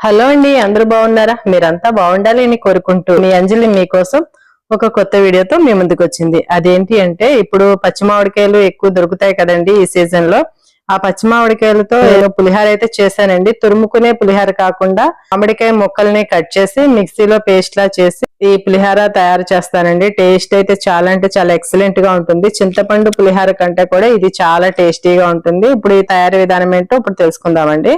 Hello అండి అందరూ బాగున్నారా? మీరంతా బాగుండాలి అని కోరుకుంటూ మీ అంజలి మీకోసం ఒక కొత్త వీడియోతో మీ ముందుకు వచ్చింది. అదేంటి అంటే ఇప్పుడు పచ్చిమామిడికాయలు ఎక్కువ దొరుకుతాయి కదండి ఈ సీజన్లో. ఆ పచ్చిమామిడికాయలతో ఏదో నేను పులిహార అయితే చేశానండి. తురుముకునే పులిహార కాకుండా మామిడికాయ ముక్కల్ని కట్ చేసి మిక్సీలో పేస్ట్ లా చేసి ఈ పులిహార తయారు చేస్తానండి. టేస్ట్ అయితే చాలా అంటే చాలా ఎక్సలెంట్గా ఉంటుంది. చింతపండు పులిహార కంటే కూడా ఇది చాలా టేస్టీగా ఉంటుంది. ఇప్పుడు ఈ తయారీ విధానం ఏంటో ఇప్పుడు తెలుసుకుందామండి.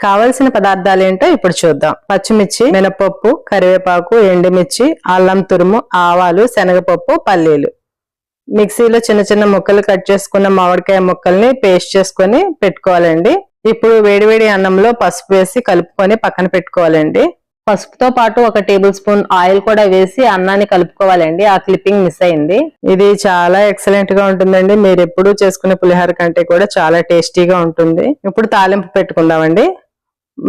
కావలసిన పదార్థాలు ఏంటో ఇప్పుడు చూద్దాం. పచ్చిమిర్చి మినపప్పు కరివేపాకు ఎండుమిర్చి అల్లం తురుము ఆవాలు శనగపప్పు పల్లీలు. మిక్సీలో చిన్న చిన్న ముక్కలు కట్ చేసుకున్న మామిడికాయ ముక్కల్ని పేస్ట్ చేసుకొని పెట్టుకోవాలండి. ఇప్పుడు వేడివేడి అన్నంలో పసుపు వేసి కలుపుకొని పక్కన పెట్టుకోవాలండి. పసుపుతో పాటు ఒక టేబుల్ స్పూన్ ఆయిల్ కూడా వేసి అన్నాన్ని కలుపుకోవాలండి. ఆ క్లిప్పింగ్ మిస్ అయింది. ఇది చాలా ఎక్సలెంట్గా ఉంటుందండి. మీరు ఎప్పుడు చేసుకునే పులిహోర కంటే కూడా చాలా టేస్టీగా ఉంటుంది. ఇప్పుడు తాలింపు పెట్టుకుందామండి.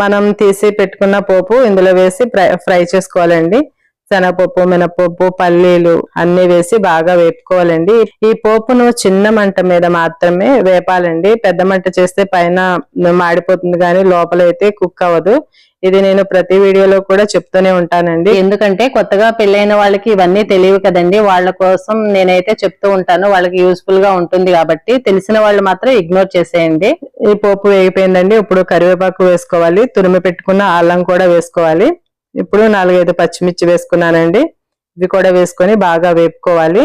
మనం తీసి పెట్టుకున్న పోపు ఇందులో వేసి ఫ్రై చేసుకోవాలండి. శనగపప్పు మినపప్పు పల్లీలు అన్ని వేసి బాగా వేపుకోవాలండి. ఈ పోపును చిన్న మంట మీద మాత్రమే వేపాలండి. పెద్ద మంట చేస్తే పైన మాడిపోతుంది కానీ లోపల అయితే కుక్ అవ్వదు. ఇది నేను ప్రతి వీడియోలో కూడా చెప్తూనే ఉంటానండి. ఎందుకంటే కొత్తగా పెళ్ళైన వాళ్ళకి ఇవన్నీ తెలియవు కదండి. వాళ్ళ కోసం నేనైతే చెప్తూ ఉంటాను. వాళ్ళకి యూస్ఫుల్గా ఉంటుంది కాబట్టి తెలిసిన వాళ్ళు మాత్రం ఇగ్నోర్ చేసేయండి. ఈ పోపు వేగిపోయిందండి. ఇప్పుడు కరివేపాకు వేసుకోవాలి. తురిమి పెట్టుకున్న అల్లం కూడా వేసుకోవాలి. ఇప్పుడు నాలుగైదు పచ్చిమిర్చి వేసుకున్నానండి. ఇవి కూడా వేసుకొని బాగా వేపుకోవాలి.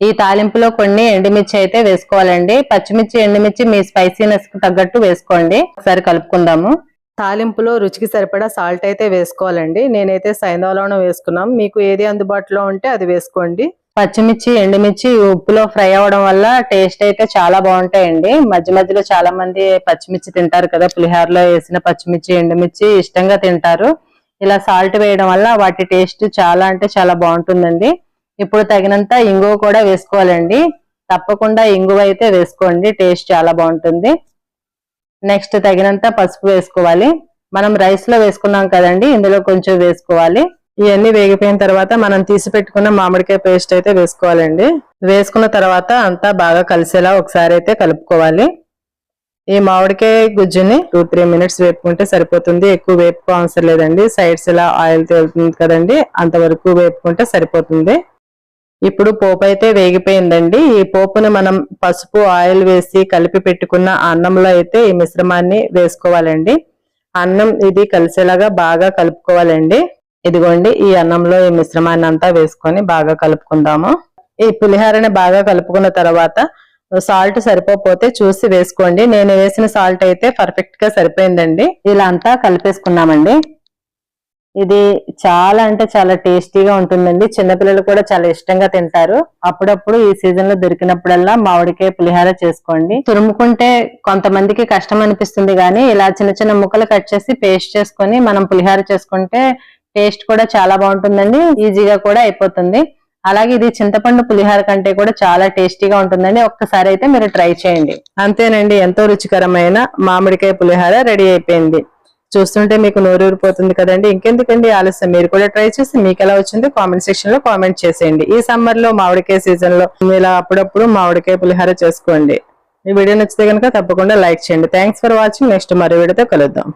ఈ తాలింపులో కొన్ని ఎండుమిర్చి అయితే వేసుకోవాలండి. పచ్చిమిర్చి ఎండుమిర్చి మీ స్పైసీనెస్కు తగ్గట్టు వేసుకోండి. ఒకసారి కలుపుకుందాము. తాలింపులో రుచికి సరిపడా సాల్ట్ అయితే వేసుకోవాలండి. నేనైతే సైంధవలంలో వేసుకున్నాం. మీకు ఏది అందుబాటులో ఉంటే అది వేసుకోండి. పచ్చిమిర్చి ఎండుమిర్చి ఉప్పులో ఫ్రై అవ్వడం వల్ల టేస్ట్ అయితే చాలా బాగుంటాయండి. మధ్య మధ్యలో చాలా మంది పచ్చిమిర్చి తింటారు కదా పులిహోరలో వేసిన పచ్చిమిర్చి ఎండుమిర్చి ఇష్టంగా తింటారు. ఇలా సాల్ట్ వేయడం వల్ల వాటి టేస్ట్ చాలా అంటే చాలా బాగుంటుందండి. ఇప్పుడు తగినంత ఇంగువ కూడా వేసుకోవాలండి. తప్పకుండా ఇంగువ అయితే వేసుకోండి టేస్ట్ చాలా బాగుంటుంది. నెక్స్ట్ తగినంత పసుపు వేసుకోవాలి. మనం రైస్లో వేసుకున్నాం కదండి ఇందులో కొంచెం వేసుకోవాలి. ఇవన్నీ వేగిపోయిన తర్వాత మనం తీసి పెట్టుకున్న మామిడికాయ పేస్ట్ అయితే వేసుకోవాలండి. వేసుకున్న తర్వాత అంతా బాగా కలిసేలా ఒకసారి అయితే కలుపుకోవాలి. ఈ మామిడికాయ గుజ్జుని టూ త్రీ మినిట్స్ వేపుకుంటే సరిపోతుంది. ఎక్కువ వేపుకో అవసరం లేదండి. సైడ్స్ ఇలా ఆయిల్ తేలుతుంది కదండి అంతవరకు వేపుకుంటే సరిపోతుంది. ఇప్పుడు పోపు అయితే వేగిపోయిందండి. ఈ పోపుని మనం పసుపు ఆయిల్ వేసి కలిపి పెట్టుకున్న అన్నంలో అయితే ఈ మిశ్రమాన్ని వేసుకోవాలండి. అన్నం ఇది కలిసేలాగా బాగా కలుపుకోవాలండి. ఇదిగోండి ఈ అన్నంలో ఈ మిశ్రమాన్ని అంతా వేసుకొని బాగా కలుపుకుందాము. ఈ పులిహోరని బాగా కలుపుకున్న తర్వాత సాల్ట్ సరిపోతే చూసి వేసుకోండి. నేను వేసిన సాల్ట్ అయితే పర్ఫెక్ట్గా సరిపోయిందండి. ఇలా అంతా కలిపేసుకున్నామండి. ఇది చాలా అంటే చాలా టేస్టీగా ఉంటుందండి. చిన్నపిల్లలు కూడా చాలా ఇష్టంగా తింటారు. అప్పుడప్పుడు ఈ సీజన్లో దొరికినప్పుడల్లా మామిడికాయ పులిహార చేసుకోండి. తురుముకుంటే కొంతమందికి కష్టం అనిపిస్తుంది కానీ ఇలా చిన్న చిన్న ముక్కలు కట్ చేసి పేస్ట్ చేసుకొని మనం పులిహార చేసుకుంటే టేస్ట్ కూడా చాలా బాగుంటుందండి. ఈజీగా కూడా అయిపోతుంది. అలాగే ఇది చింతపండు పులిహార కంటే కూడా చాలా టేస్టీగా ఉంటుందండి. ఒక్కసారి అయితే మీరు ట్రై చేయండి. అంతేనండి ఎంతో రుచికరమైన మామిడికాయ పులిహార రెడీ అయిపోయింది. చూస్తుంటే మీకు నోరూరిపోతుంది కదండి. ఇంకెందుకండి ఆలస్యం? మీరు కూడా ట్రై చేసి మీకు ఎలా వచ్చిందో కామెంట్ సెక్షన్లో కామెంట్ చేసేయండి. ఈ సమ్మర్లో మామిడికాయ సీజన్లో ఇలా అప్పుడప్పుడు మామిడికాయ పులిహార చేసుకోండి. ఈ వీడియో నచ్చితే కనుక తప్పకుండా లైక్ చేయండి. థ్యాంక్స్ ఫర్ వాచింగ్ నెక్స్ట్ మరో వీడియోతో కలుద్దాం.